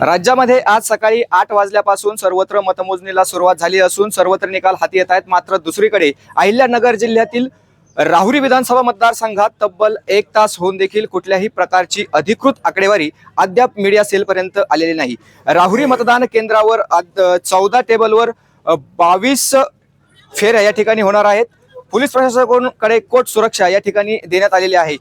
राज्यामध्ये आज सकाळी आठ वाजल्यापासून सर्वत्र मतमोजणीला सुरुवात झाली असून सर्वत्र निकाल हाती येत आहेत. मात्र दुसरीकडे अहिल्यानगर जिल्ह्यातील राहुरी विधानसभा मतदारसंघात तब्बल एक तास होऊन देखील कुठल्याही प्रकारची अधिकृत आकडेवारी अद्याप मीडिया सेलपर्यंत आलेली नाही. राहुरी मतदान केंद्रावर चौदा टेबलवर बावीस फेऱ्या या ठिकाणी होणार आहेत. पोलीस प्रशासनाकडे कोट सुरक्षा या ठिकाणी देण्यात आलेली आहे.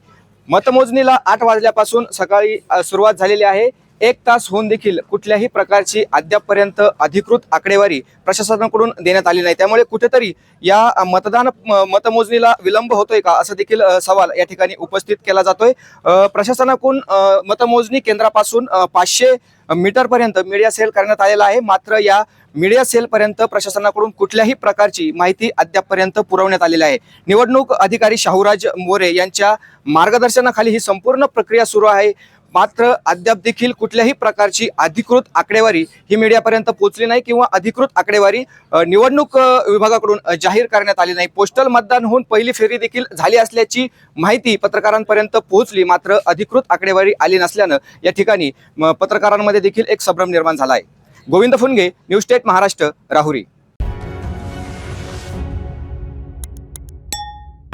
मतमोजणीला आठ वाजल्यापासून सकाळी सुरुवात झालेली आहे. एक तास होऊन देखील कुठल्याही प्रकारची अद्यापपर्यंत अधिकृत आकडेवारी प्रशासनाकडून देण्यात आली नाही. त्यामुळे कुठेतरी या मतदान मतमोजणीला विलंब होतोय का? असं देखील सवाल या ठिकाणी उपस्थित केला जातोय. प्रशासनाकडून मतमोजणी केंद्रापासून पाचशे मीटरपर्यंत मीडिया सेल करण्यात आलेला आहे. मात्र या मीडिया सेलपर्यंत प्रशासनाकडून कुठल्याही प्रकारची माहिती अद्यापपर्यंत पुरवण्यात आलेली आहे. निवडणूक अधिकारी शाहूराज मोरे यांच्या मार्गदर्शनाखाली ही संपूर्ण प्रक्रिया सुरू आहे. मात्र अद्याप देखील कुठल्याही प्रकारची अधिकृत आकडेवारी ही मीडियापर्यंत पोहोचली नाही किंवा अधिकृत आकडेवारी निवडणूक विभागाकडून जाहीर करण्यात आली नाही. पोस्टल मतदान होऊन पहिली फेरी देखील झाली असल्याची माहिती पत्रकारांपर्यंत पोहोचली. मात्र अधिकृत आकडेवारी आली नसल्यानं या ठिकाणी पत्रकारांमध्ये देखील एक संभ्रम निर्माण झाला आहे. Govind Phunge news state Maharashtra Rahuri.